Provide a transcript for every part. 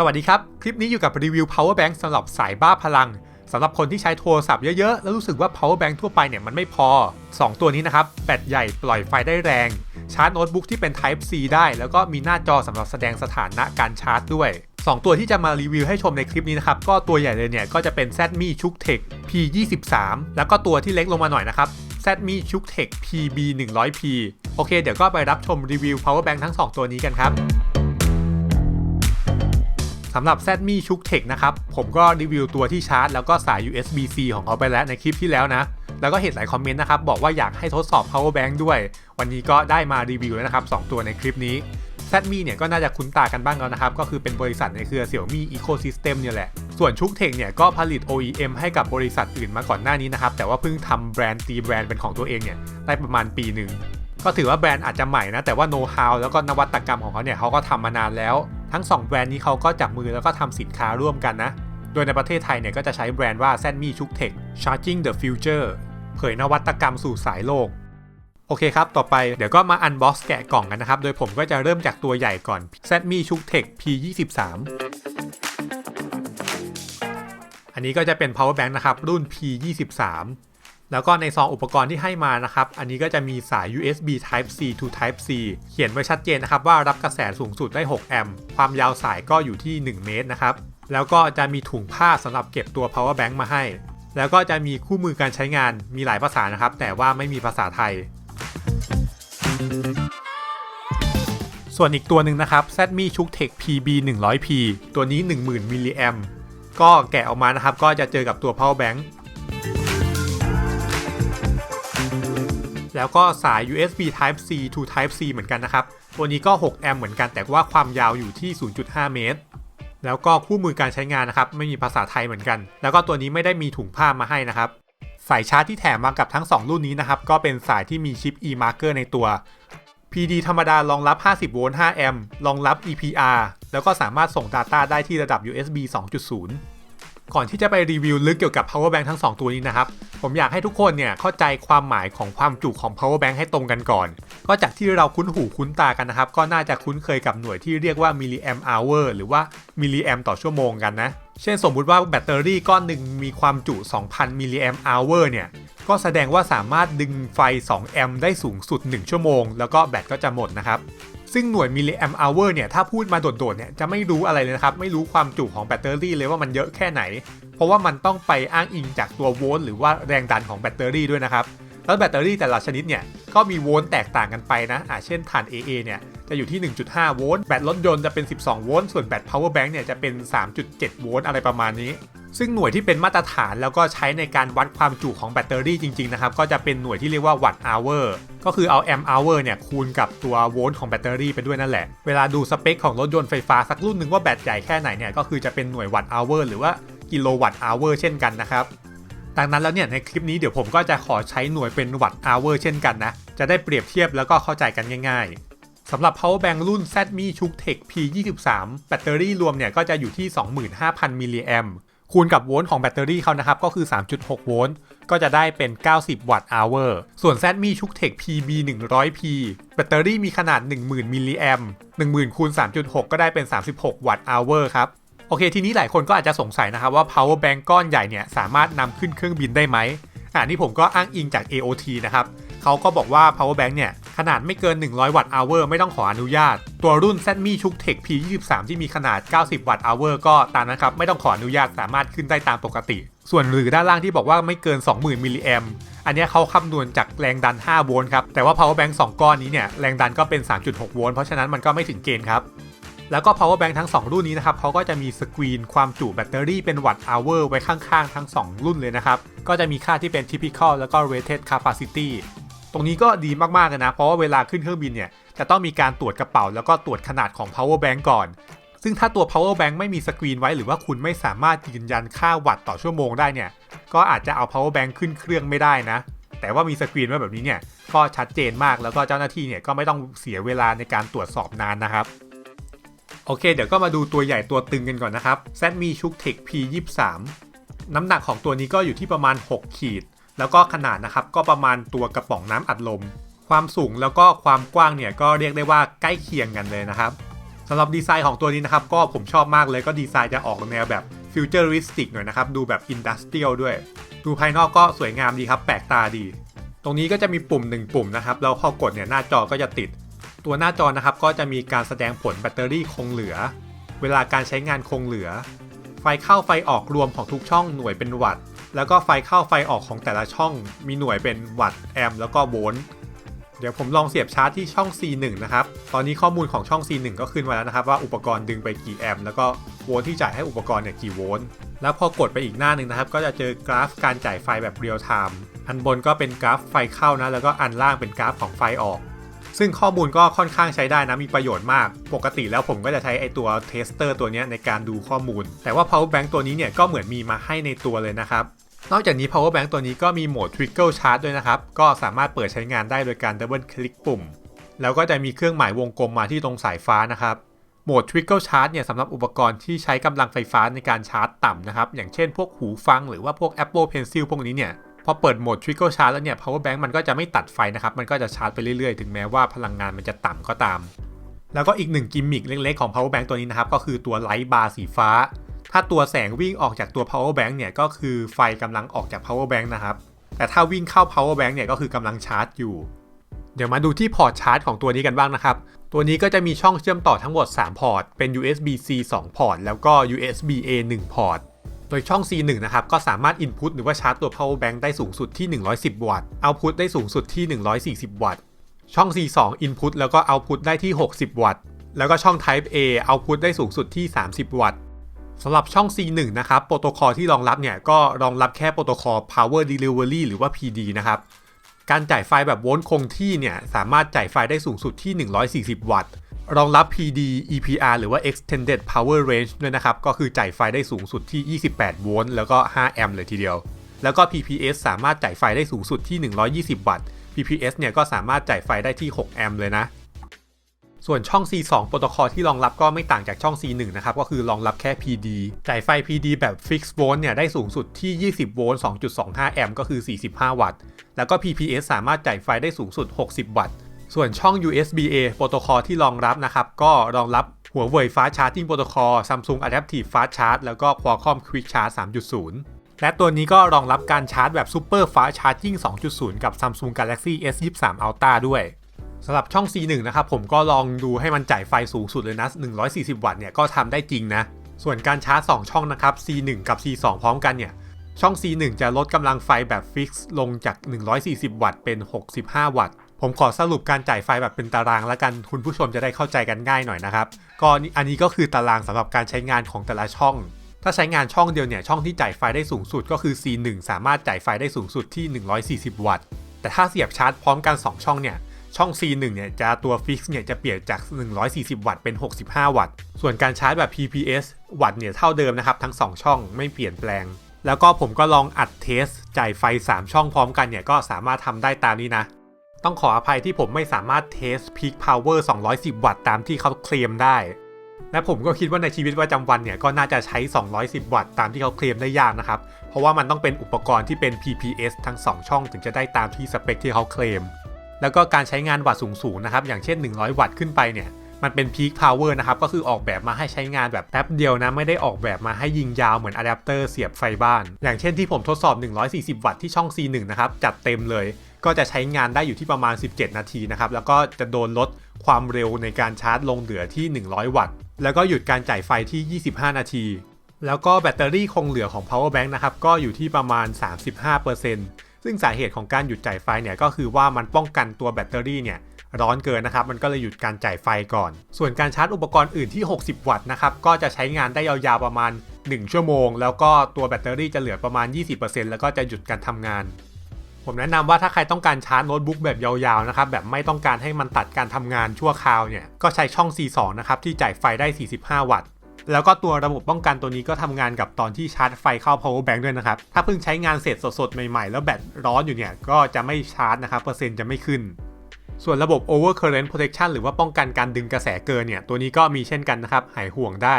สวัสดีครับ คลิปนี้อยู่กับรีวิว power bank สำหรับสายบ้าพลังสำหรับคนที่ใช้โทรศัพท์เยอะๆ แล้วรู้สึกว่า power bank ทั่วไปเนี่ยมันไม่พอ 2 ตัวนี้นะครับ แบตใหญ่ปล่อยไฟได้แรง ชาร์จโน้ตบุ๊กที่เป็น Type C ได้ แล้วก็มีหน้าจอสำหรับแสดงสถานะการชาร์จด้วย 2 ตัวที่จะมารีวิวให้ชมในคลิปนี้นะครับ ก็ตัวใหญ่เลยเนี่ยก็จะเป็น Xiaomi c h u k t e c P23 แล้วก็ตัวที่เล็กลงมาหน่อยนะครับ Xiaomi c h u k t e c PB 100P โอเค เดี๋ยวก็ไปรับชมรีวิว power bank ทั้ง 2 ตัวนี้กันครับ สำหรับ Xiaomi c h u k t e c นะครับ ผมก็รีวิวตัวที่ชาร์จแล้วก็สาย USB-C ของเขาไปแล้วในคลิปที่แล้วนะ แล้วก็เห็นหลายคอมเมนต์นะครับ บอกว่าอยากให้ทดสอบ power bank ด้วย วันนี้ก็ได้มารีวิวแล้วนะครับ 2 ตัวในคลิปนี้ Xiaomi เนี่ยก็น่าจะคุ้นตากันบ้างแล้วนะครับ ก็คือเป็นบริษัทในเครือ Xiaomi Ecosystem เนี่ยแหละ ส่วน c h u k t e c เนี่ยก็ผลิต OEM ให้กับบริษัทอื่นมาก่อนหน้านี้นะครับแต่ว่าเพิ่งทำแบรนด์ตีแบรนด์เป็นของตัวเองเนี่ยได้ประมาณปีหนึ่งก็ถือว่าแบรนด์อาจจะใหม่นะแต่ว่าโน้ตฮาวแล้วก็นวัตกรรมของเขาเนี่ยเขาก็ทำมานานแล้ว ทั้ง 2 แบรนด์นี้เขาก็จับมือแล้วก็ทำสินค้าร่วมกันนะ โดยในประเทศไทยเนี่ยก็จะใช้แบรนด์ว่า Xiaomi c h u k t e c Charging the Future เผยนวัตกรรมสู่สายโลก โอเคครับ ต่อไปเดี๋ยวก็มาอันบ็อกซ์แกะกล่องกันนะครับ โดยผมก็จะเริ่มจากตัวใหญ่ก่อน Xiaomi c h u k t e c P23 อันนี้ก็จะเป็น power bank นะครับ รุ่น P23 แล้วก็ในซองอุปกรณ์ที่ให้มานะครับ อันนี้ก็จะมีสาย USB Type C to Type C เขียนไว้ชัดเจนนะครับว่ารับกระแสสูงสุดได้ 6 แอมป์ ความยาวสายก็อยู่ที่ 1 เมตรนะครับ แล้วก็จะมีถุงผ้าสำหรับเก็บตัว power bank มาให้ แล้วก็จะมีคู่มือการใช้งาน มีหลายภาษานะครับ แต่ว่าไม่มีภาษาไทย ส่วนอีกตัวหนึ่งนะครับ Xiaomi c h u k t e c PB 100P ตัวนี้ 10,000มิลลิแอมก็แกะออกมานะครับ ก็จะเจอกับตัว power bank แล้วก็สาย USB Type C to Type C เหมือนกันนะครับ ตัวนี้ก็ 6 แอมป์เหมือนกันแต่ว่าความยาวอยู่ที่ 0.5 เมตร แล้วก็คู่มือการใช้งานนะครับไม่มีภาษาไทยเหมือนกัน แล้วก็ตัวนี้ไม่ได้มีถุงผ้ามาให้นะครับ สายชาร์จที่แถมมากับทั้ง 2 รุ่นนี้นะครับก็เป็นสายที่มีชิป e-marker ในตัว PD ธรรมดารองรับ 50 โวลต์ 5 แอมป์ รองรับ EPR แล้วก็สามารถส่ง Data ได้ที่ระดับ USB 2.0 ก่อนที่จะไปรีวิวลึกเกี่ยวกับ power bank ทั้ง 2 ตัวนี้นะครับ ผมอยากให้ทุกคนเนี่ยเข้าใจความหมายของความจุของ power bank ให้ตรงกันก่อน ก็จากที่เราคุ้นหูคุ้นตากันนะครับ ก็น่าจะคุ้นเคยกับหน่วยที่เรียกว่า milliamp hour หรือว่า milliamp ต่อชั่วโมงกันนะ เช่นสมมุติว่าแบตเตอรี่ก้อนหนึ่งมีความจุ 2,000 milliamp hour เนี่ย ก็แสดงว่าสามารถดึงไฟ 2 แอมป์ได้สูงสุด 1 ชั่วโมง แล้วก็แบตก็จะหมดนะครับ ซึ่งหน่วยมิลลิแอมป์อเวอร์เนี่ยถ้าพูดมาโดดๆเนี่ยจะไม่รู้อะไรเลยนะครับ ไม่รู้ความจุของแบตเตอรี่เลยว่ามันเยอะแค่ไหน เพราะว่ามันต้องไปอ้างอิงจากตัวโวลต์หรือว่าแรงดันของแบตเตอรี่ด้วยนะครับแล้วแบตเตอรี่แต่ละชนิดเนี่ยก็มีโวลต์แตกต่างกันไปนะอ่าเช่นถ่าน AA เนี่ยจะอยู่ที่ 1.5 โวลต์ แบตรถยนต์จะเป็น 12 โวลต์ ส่วนแบต power bank เนี่ยจะเป็น 3.7 โวลต์อะไรประมาณนี้ ซึ่งหน่วยที่เป็นมาตรฐานแล้วก็ใช้ในการวัดความจุของแบตเตอรี่จริงๆนะครับ ก็จะเป็นหน่วยที่เรียกว่าวัตต์ hour ก็คือเอาแอมป์ hour เนี่ยคูณกับตัวโวลต์ของแบตเตอรี่ไปด้วยนั่นแหละ เวลาดูสเปคของรถยนต์ไฟฟ้าสักรุ่นหนึ่งว่าแบตใหญ่แค่ไหนเนี่ยก็คือจะเป็นหน่วยวัตต์ hour หรือว่ากิโลวัตต์ hour เช่นกันนะครับดังนั้นแล้วเนี่ยในคลิปนี้เดี๋ยวผมก็จะขอใช้หน่วยเป็นวัตต์ hour เช่นกันนะ จะได้เปรียบเทียบแล้วก็เข้าใจกันง่าย ๆสำหรับ power bank รุ่น Xiaomi chuktech P23 แบตเตอรี่รวมเนี่ยก็จะอยู่ที่ 25,000มิลลิแอม คูณกับโวลต์ของแบตเตอรี่เขานะครับ ก็คือ 3.6 โวลต์ ก็จะได้เป็น 90 วัตต์ hour ส่วน Xiaomi c h u k t e c PB 100P แบตเตอรี่มีขนาด 10,000 มิลลิแอม10,000คูณ3.6 ก็ได้เป็น 36 วัตต์ hour ครับ โอเค ทีนี้หลายคนก็อาจจะสงสัยนะครับว่า power bank ก้อนใหญ่เนี่ยสามารถนำขึ้นเครื่องบินได้ไหมอ่านี่ผมก็อ้างอิงจาก AOT นะครับ เขาก็บอกว่า power bank เนี่ย ขนาดไม่เกิน 100 วัตต์ hour ไม่ต้องขออนุญาต ตัวรุ่น Xiaomi c h u k t e c P23 ที่มีขนาด 90 วัตต์ hour ก็ตามนะครับ ไม่ต้องขออนุญาตสามารถขึ้นได้ตามปกติ ส่วนหรือด้านล่างที่บอกว่าไม่เกิน 20,000 มิลลิแอมอันนี้เขาคำนวณจากแรงดัน 5 โวลต์ครับ แต่ว่า power bank 2 ก้อนนี้เนี่ยแรงดันก็เป็น 3.6 โวลต์เพราะฉะนั้นมันก็ไม่ถึงเกณฑ์ครับแล้วก็ power bank ทั้ง 2 รุ่นนี้นะครับเขาก็จะมีสกรีนความจุแบตเตอรี่เป็นวัตต์ hour ไว้ข้างๆ ทั้ง 2 รุ่นเลยนะครับ ก็จะมีค่าที่เป็น typical แล้วก็ rated capacity รงนี้ก็ดีมากๆเลยนะ เพราะว่าเวลาขึ้นเครื่องบินเนี่ยจะต้องมีการตรวจกระเป๋าแล้วก็ตรวจขนาดของ power bank ก่อน ซึ่งถ้าตัว power bank ไม่มีสกรีนไว้หรือว่าคุณไม่สามารถยืนยันค่าวัตต์ต่อชั่วโมงได้เนี่ย ก็อาจจะเอา power bank ขึ้นเครื่องไม่ได้นะ แต่ว่ามีสกรีนไว้แบบนี้เนี่ยก็ชัดเจนมากแล้วก็เจ้าหน้าที่เนี่ยก็ไม่ต้องเสียเวลาในการตรวจสอบนานนะครับโอเค เดี๋ยวก็มาดูตัวใหญ่ตัวตึงกันก่อนนะครับ Xiaomi c h u k t e c P23 น้ำหนักของตัวนี้ก็อยู่ที่ประมาณ 6 ขีด แล้วก็ขนาดนะครับก็ประมาณตัวกระป๋องน้ำอัดลม ความสูงแล้วก็ความกว้างเนี่ยก็เรียกได้ว่าใกล้เคียงกันเลยนะครับสำหรับดีไซน์ของตัวนี้นะครับก็ผมชอบมากเลยก็ดีไซน์จะออกแนวแบบฟิวเจอริสติกหน่อยนะครับดูแบบอินดัสเทรียลด้วย ดูภายนอกก็สวยงามดีครับแปลกตาดี ตรงนี้ก็จะมีปุ่ม 1 ปุ่มนะครับแล้วพอกดเนี่ยหน้าจอก็จะติด ตัวหน้าจอนะครับก็จะมีการแสดงผลแบตเตอรี่คงเหลือ เวลาการใช้งานคงเหลือ ไฟเข้าไฟออกรวมของทุกช่องหน่วยเป็นวัตต์ แล้วก็ไฟเข้าไฟออกของแต่ละช่องมีหน่วยเป็นวัตต์แอมป์แล้วก็โวลต์เดี๋ยวผมลองเสียบชาร์จที่ช่อง C1 นะครับ ตอนนี้ข้อมูลของช่อง C1 ก็ขึ้นมาแล้วนะครับ ว่าอุปกรณ์ดึงไปกี่แอมป์แล้วก็โวลต์ที่จ่ายให้อุปกรณ์เนี่ยกี่โวลต์ แล้วพอกดไปอีกหน้าหนึ่งนะครับ ก็จะเจอกราฟการจ่ายไฟแบบเรียลไทม์ อันบนก็เป็นกราฟไฟเข้านะ แล้วก็อันล่างเป็นกราฟของไฟออก ซึ่งข้อมูลก็ค่อนข้างใช้ได้นะ มีประโยชน์มาก ปกติแล้วผมก็จะใช้ไอตัวเทสเตอร์ตัวนี้ในการดูข้อมูล แต่ว่า power bank ตัวนี้เนี่ยก็เหมือนมีมาให้ในตัวเลยนะครับ นอกจากนี้ power bank ตัวนี้ก็มีโหมด trickle charge ด้วยนะครับ ก็สามารถเปิดใช้งานได้โดยการ double click ปุ่ม แล้วก็จะมีเครื่องหมายวงกลมมาที่ตรงสายฟ้านะครับโหมด trickle charge เนี่ยสำหรับอุปกรณ์ที่ใช้กำลังไฟฟ้าในการชาร์จต่ำนะครับ อย่างเช่นพวกหูฟังหรือว่าพวก Apple Pencil พวกนี้เนี่ยพอเปิดโหมด trickle charge แล้วเนี่ย power bank มันก็จะไม่ตัดไฟนะครับ มันก็จะชาร์จไปเรื่อยๆ ถึงแม้ว่าพลังงานมันจะต่ำก็ตาม แล้วก็อีกหนึ่งกิมมิคเล็กๆของ power bank ตัวนี้นะครับก็คือตัวไลท์บาร์สีฟ้า ถ้าตัวแสงวิ่งออกจากตัว power bank เนี่ยก็คือไฟกำลังออกจาก power bank นะครับ แต่ถ้าวิ่งเข้า power bank เนี่ยก็คือกำลังชาร์จอยู่ เดี๋ยวมาดูที่พอร์ตชาร์จของตัวนี้กันบ้างนะครับ ตัวนี้ก็จะมีช่องเชื่อมต่อทั้งหมด 3 พอร์ต เป็น USB-C 2 พอร์ต แล้วก็ USB-A 1 พอร์ต โดยช่อง C1 นะครับ ก็สามารถ Input หรือว่าชาร์จตัว power bank ได้สูงสุดที่ 110 วัตต์ Output ได้สูงสุดที่ 140 วัตต์ ช่อง C2 Input แล้วก็ Output ได้ที่ 60 วัตต์ แล้วก็ช่อง Type A Output ได้สูงสุดที่ 30 วัตต์ สำหรับช่อง C1 นะครับ โปรโตคอลที่รองรับเนี่ย ก็รองรับแค่โปรโตคอล Power Delivery หรือว่า PD นะครับ การจ่ายไฟแบบโวลต์คงที่เนี่ย สามารถจ่ายไฟได้สูงสุดที่ 140 วัตต์ รองรับ PD EPR หรือว่า Extended Power Range ด้วยนะครับ ก็คือจ่ายไฟได้สูงสุดที่ 28 โวลต์แล้วก็ 5 แอมป์เลยทีเดียว แล้วก็ PPS สามารถจ่ายไฟได้สูงสุดที่ 120 วัตต์ PPS เนี่ยก็สามารถจ่ายไฟได้ที่ 6 แอมป์เลยนะ ส่วนช่อง C2 โปรโตคอลที่รองรับก็ไม่ต่างจากช่อง C1 นะครับ ก็คือรองรับแค่ PD จ่ายไฟ PD แบบ Fixed Volt เนี่ยได้สูงสุดที่ 20 โวลต์ 2.25 แอมป์ก็คือ 45 วัตต์ แล้วก็ PPS สามารถจ่ายไฟได้สูงสุด 60 วัตต์ ส่วนช่อง USB-A โปรโตคอลที่รองรับนะครับ ก็รองรับหัวเว่ย Fast Charging Protocol Samsung Adaptive Fast Charge แล้วก็ Qualcomm Quick Charge 3.0และตัวนี้ก็รองรับการชาร์จแบบ Super Fast Charging 2.0 กับ Samsung Galaxy S23 Ultra ด้วย สำหรับช่อง C1 นะครับผมก็ลองดูให้มันจ่ายไฟสูงสุดเลยนะ 140 วัตต์เนี่ยก็ทำได้จริงนะ ส่วนการชาร์จ 2 ช่องนะครับ C1 กับ C2 พร้อมกันเนี่ย ช่อง C1 จะลดกำลังไฟแบบฟิกซ์ลงจาก 140 วัตต์เป็น 65 วัตต์ ผมขอสรุปการจ่ายไฟแบบเป็นตารางแล้วกันคุณผู้ชมจะได้เข้าใจกันง่ายหน่อยนะครับ ก็อันนี้ก็คือตารางสำหรับการใช้งานของแต่ละช่อง ถ้าใช้งานช่องเดียวเนี่ยช่องที่จ่ายไฟได้สูงสุดก็คือ C1 สามารถจ่ายไฟได้สูงสุดที่ 140 วัตต์ แต่ถ้าเสียบชาร์จพร้อมกัน 2 ช่องเนี่ย ช่อง C1 เนี่ยจะตัวฟิกซ์เนี่ยจะเปลี่ยนจาก 140 วัตต์เป็น 65 วัตต์ ส่วนการชาร์จแบบ PPS วัตต์เนี่ยเท่าเดิมนะครับทั้ง 2 ช่องไม่เปลี่ยนแปลง แล้วก็ผมก็ลองอัดเทสจ่ายไฟ 3 ช่องพร้อมกันเนี่ยก็สามารถทำได้ตามนี้นะ ต้องขออภัยที่ผมไม่สามารถเทส Peak Power 210 วัตต์ตามที่เขาเคลมได้ และผมก็คิดว่าในชีวิตประจำวันเนี่ยก็น่าจะใช้ 210 วัตต์ตามที่เขาเคลมได้ยากนะครับ เพราะว่ามันต้องเป็นอุปกรณ์ที่เป็น PPS ทั้ง 2 ช่องถึงจะได้ตามที่สเปคที่เขาเคลม แล้วก็การใช้งานวัตต์สูงๆนะครับ อย่างเช่น 100 วัตต์ขึ้นไปเนี่ยมันเป็น Peak Power นะครับ ก็คือออกแบบมาให้ใช้งานแบบแป๊บเดียวนะ ไม่ได้ออกแบบมาให้ยิงยาวเหมือนอะแดปเตอร์เสียบไฟบ้าน อย่างเช่นที่ผมทดสอบ 140 วัตต์ที่ช่อง C1 นะครับ จัดเต็มเลย ก็จะใช้งานได้อยู่ที่ประมาณ 17 นาทีนะครับ แล้วก็จะโดนลดความเร็วในการชาร์จลงเหลือที่ 100 วัตต์ แล้วก็หยุดการจ่ายไฟที่ 25 นาที แล้วก็แบตเตอรี่คงเหลือของ power bank นะครับ ก็อยู่ที่ประมาณ 35% ซึ่งสาเหตุของการหยุดจ่ายไฟเนี่ยก็คือว่ามันป้องกันตัวแบตเตอรี่เนี่ยร้อนเกินนะครับ มันก็เลยหยุดการจ่ายไฟก่อน ส่วนการชาร์จอุปกรณ์อื่นที่ 60 วัตต์นะครับ ก็จะใช้งานได้ยาวๆประมาณ 1 ชั่วโมง แล้วก็ตัวแบตเตอรี่จะเหลือประมาณ 20%แล้วก็จะหยุดการทำงาน ผมแนะนำว่าถ้าใครต้องการชาร์จโน้ตบุ๊กแบบยาวๆนะครับ แบบไม่ต้องการให้มันตัดการทำงานชั่วคราวเนี่ย ก็ใช้ช่อง C2 นะครับที่จ่ายไฟได้ 45 วัตต์ แล้วก็ตัวระบบป้องกันตัวนี้ก็ทำงานกับตอนที่ชาร์จไฟเข้า power bank ด้วยนะครับ ถ้าเพิ่งใช้งานเสร็จสดๆ ใหม่ๆ แล้วแบตร้อนอยู่เนี่ย ก็จะไม่ชาร์จนะครับ เปอร์เซ็นต์จะไม่ขึ้น ส่วนระบบ overcurrent protection หรือว่าป้องกันการดึงกระแสเกินเนี่ย ตัวนี้ก็มีเช่นกันนะครับ หายห่วงได้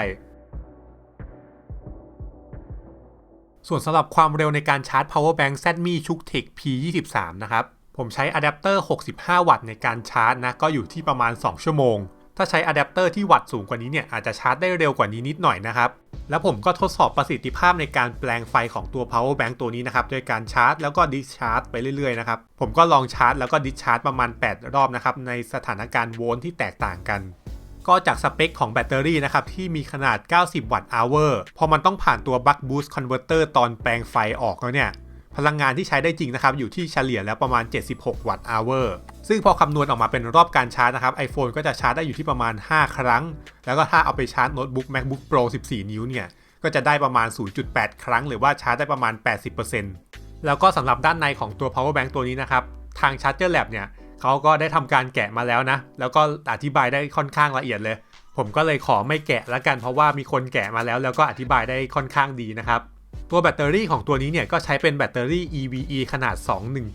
ส่วนสำหรับความเร็วในการชาร์จ power bank Xiaomi Chuktek P23 นะครับ ผมใช้อะแดปเตอร์ 65 วัตต์ในการชาร์จนะ ก็อยู่ที่ประมาณ 2 ชั่วโมง ถ้าใช้อะแดปเตอร์ที่วัตต์สูงกว่านี้เนี่ยอาจจะชาร์จได้เร็วกว่านี้นิดหน่อยนะครับแล้วผมก็ทดสอบประสิทธิภาพในการแปลงไฟของตัว power bank ตัวนี้นะครับโดยการชาร์จแล้วก็ดิสชาร์จไปเรื่อยๆนะครับผมก็ลองชาร์จแล้วก็ดิสชาร์จประมาณ 8 รอบนะครับในสถานการณ์โวลต์ที่แตกต่างกัน ก็จากสเปคของแบตเตอรี่นะครับที่มีขนาด 90 วัตต์ hour พอมันต้องผ่านตัว buck boost converter ตอนแปลงไฟออกแล้วเนี่ย พลังงานที่ใช้ได้จริงนะครับ อยู่ที่เฉลี่ยแล้วประมาณ 76 วัตต์ hour ซึ่งพอคำนวณออกมาเป็นรอบการชาร์จนะครับ iPhone ก็จะชาร์จได้อยู่ที่ประมาณ 5 ครั้ง แล้วก็ถ้าเอาไปชาร์จโน้ตบุ๊ก MacBook Pro 14 นิ้วเนี่ย ก็จะได้ประมาณ 0.8 ครั้ง หรือว่าชาร์จได้ประมาณ 80%แล้วก็สำหรับด้านในของตัว power bank ตัวนี้นะครับ ทาง Charger Lab เนี่ยเขาก็ได้ทำการแกะมาแล้วนะ แล้วก็อธิบายได้ค่อนข้างละเอียดเลย ผมก็เลยขอไม่แกะละกันเพราะว่ามีคนแกะมาแล้ว แล้วก็อธิบายได้ค่อนข้างดีนะครับ ตัวแบตเตอรี่ของตัวนี้เนี่ยก็ใช้เป็นแบตเตอรี่ EVE ขนาด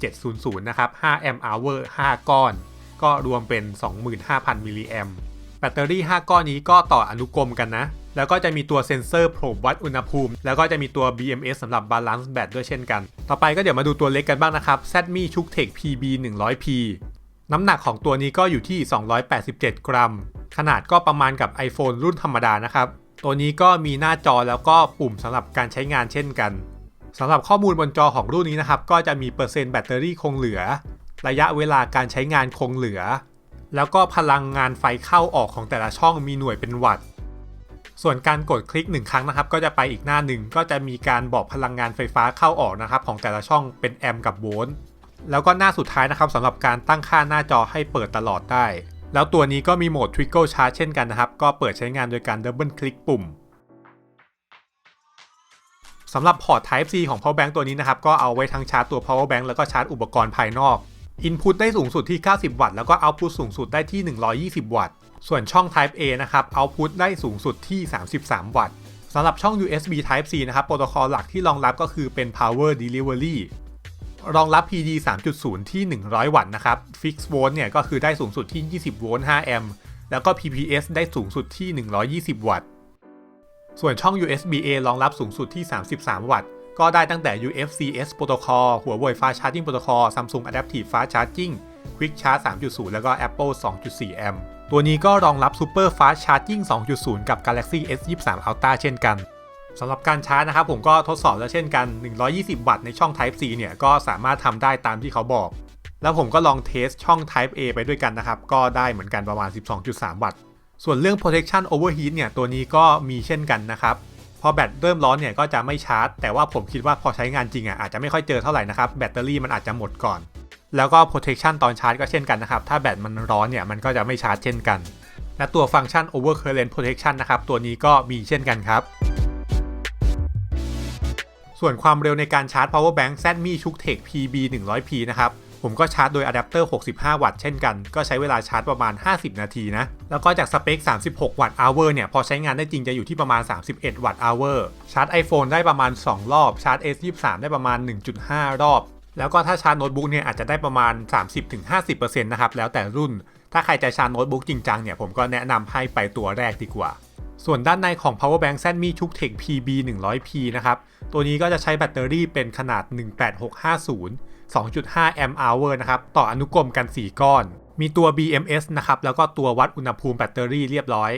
21700 นะครับ5 amp hour 5ก้อน ก็รวมเป็น 25,000 มิลลิแอมแบตเตอรี่ 5 ก้อนนี้ก็ต่ออนุกรมกันนะ แล้วก็จะมีตัวเซ็นเซอร์โปรบวัดอุณหภูมิ แล้วก็จะมีตัว BMS สำหรับบาลานซ์แบตด้วยเช่นกัน ต่อไปก็เดี๋ยวมาดูตัวเล็กกันบ้างนะครับ ZMI c h u k t e c PB 100P น้ำหนักของตัวนี้ก็อยู่ที่ 287 กรัม ขนาดก็ประมาณกับ iPhone รุ่นธรรมดานะครับ ตัวนี้ก็มีหน้าจอแล้วก็ปุ่มสำหรับการใช้งานเช่นกันสำหรับข้อมูลบนจอของรุ่นนี้นะครับ ก็จะมีเปอร์เซ็นต์แบตเตอรี่คงเหลือ ระยะเวลาการใช้งานคงเหลือ แล้วก็พลังงานไฟเข้าออกของแต่ละช่องมีหน่วยเป็นวัตต์ส่วนการกดคลิกหนึ่งครั้งนะครับ ก็จะไปอีกหน้าหนึ่งก็จะมีการบอกพลังงานไฟฟ้าเข้าออกนะครับ ของแต่ละช่องเป็นแอมป์กับโวลต์แล้วก็หน้าสุดท้ายนะครับสำหรับการตั้งค่าหน้าจอให้เปิดตลอดได้ แล้วตัวนี้ก็มีโหมด Trickle Charge เช่นกันนะครับ ก็เปิดใช้งานโดยการดับเบิลคลิกปุ่มสำหรับพอร์ต Type C ของ Power Bank ตัวนี้นะครับ ก็เอาไว้ทั้งชาร์จตัว Power Bank แล้วก็ชาร์จอุปกรณ์ภายนอก Input ได้สูงสุดที่ 90 วัตต์ แล้วก็ Output สูงสุดได้ที่ 120 วัตต์ ส่วนช่อง Type A นะครับ Output ได้สูงสุดที่ 33 วัตต์สำหรับช่อง USB Type C นะครับ โปรโตคอลหลักที่รองรับก็คือเป็น Power Delivery รองรับ PD 3.0 ที่ 100 วัตต์นะครับ Fix Volt เนี่ยก็คือได้สูงสุดที่ 20 โวลต์ 5 แอมป์ แล้วก็ PPS ได้สูงสุดที่ 120 วัตต์ ส่วนช่อง USB A รองรับสูงสุดที่ 33 วัตต์ ก็ได้ตั้งแต่ UFC-S Protocol หัว Wi-Fi Charging Protocol Samsung Adaptive Fast Charging Quick Charge 3.0 แล้วก็ Apple 2.4 แอมป์ ตัวนี้ก็รองรับ Super Fast Charging 2.0 กับ Galaxy S23 Ultra เช่นกัน สำหรับการชาร์จนะครับผมก็ทดสอบแล้วเช่นกัน 120 วัตต์ในช่อง Type C เนี่ยก็สามารถทำได้ตามที่เขาบอก แล้วผมก็ลองเทสช่อง Type A ไปด้วยกันนะครับ ก็ได้เหมือนกันประมาณ 12.3 วัตต์ ส่วนเรื่อง protection overheat เนี่ยตัวนี้ก็มีเช่นกันนะครับพอแบตเริ่มร้อนเนี่ยก็จะไม่ชาร์จ แต่ว่าผมคิดว่าพอใช้งานจริงอะอาจจะไม่ค่อยเจอเท่าไหร่นะครับแบตเตอรี่มันอาจจะหมดก่อน แล้วก็ protection ตอนชาร์จก็เช่นกันนะครับ ถ้าแบตมันร้อนเนี่ยมันก็จะไม่ชาร์จเช่นกัน และตัวฟังก์ชัน overcurrent protection นะครับ ตัวนี้ก็มีเช่นกันครับ ส่วนความเร็วในการชาร์จ power bank ZMI c h u k t e c h PB 100P นะครับผมก็ชาร์จโดยอะแดปเตอร์ 65 วัตต์เช่นกัน ก็ใช้เวลาชาร์จประมาณ 50 นาทีนะ แล้วก็จากสเปค 36 วัตต์ hour เนี่ย พอใช้งานได้จริงจะอยู่ที่ประมาณ 31 วัตต์ hour ชาร์จ iPhone ได้ประมาณ 2 รอบ ชาร์จ S23 ได้ประมาณ 1.5 รอบ แล้วก็ถ้าชาร์จโน้ตบุ๊กเนี่ยอาจจะได้ประมาณ 30-50%นะครับ แล้วแต่รุ่น ถ้าใครจะชาร์จโน้ตบุ๊กจริงจังเนี่ยผมก็แนะนำให้ไปตัวแรกดีกว่า ส่วนด้านในของ power bank ZMI c h u k t e c h PB 100P นะครับ ตัวนี้ก็จะใช้แบตเตอรี่เป็นขนาด 18650 2.5 Ah นะครับ ต่ออนุกรมกัน 4 ก้อน มีตัว BMS นะครับ แล้วก็ตัววัดอุณหภูมิแบตเตอรี่เรียบร้อย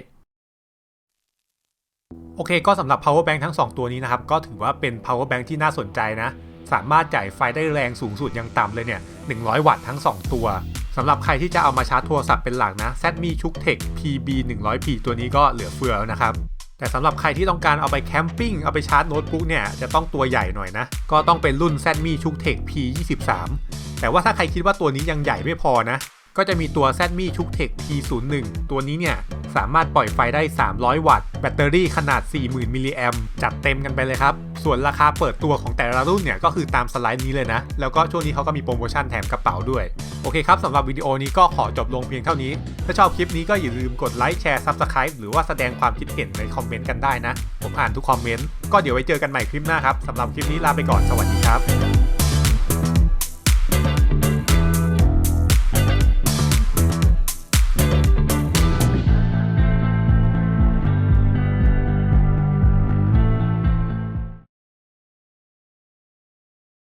โอเค ก็สำหรับ power bank ทั้ง 2 ตัวนี้นะครับ ก็ถือว่าเป็น power bank ที่น่าสนใจนะ สามารถจ่ายไฟได้แรงสูงสุดอย่างต่ำเลยเนี่ย 100 วัตต์ทั้ง 2 ตัว สำหรับใครที่จะเอามาชาร์จโทรศัพท์เป็นหลักนะ ZMI c h u k t e c h PB 100P ตัวนี้ก็เหลือเฟือแล้วนะครับ แต่สำหรับใครที่ต้องการเอาไปแคมปิ้ง เอาไปชาร์จโน้ตบุ๊กเนี่ย จะต้องตัวใหญ่หน่อยนะ ก็ต้องเป็นรุ่น ZMI c h u k t e c h P23 แต่ว่าถ้าใครคิดว่าตัวนี้ยังใหญ่ไม่พอนะ ก็จะมีตัว ZMI c h u k t e c h P01 ตัวนี้เนี่ยสามารถปล่อยไฟได้ 300 วัตต์ แบตเตอรี่ขนาด 40,000 มิลลิแอมจัดเต็มกันไปเลยครับ ส่วนราคาเปิดตัวของแต่ละรุ่นเนี่ยก็คือตามสไลด์นี้เลยนะ แล้วก็ช่วงนี้เขาก็มีโปรโมชั่นแถมกระเป๋าด้วย โอเคครับสำหรับวิดีโอนี้ก็ขอจบลงเพียงเท่านี้ ถ้าชอบคลิปนี้ก็อย่าลืมกดไลค์แชร์ Subscribe หรือว่าแสดงความคิดเห็นในคอมเมนต์กันได้นะ ผมอ่านทุกคอมเมนต์ก็เดี๋ยวไว้เจอกันใหม่คลิปหน้าครับสำหรับคลิปนี้ลาไปก่อนสวัสดีครับ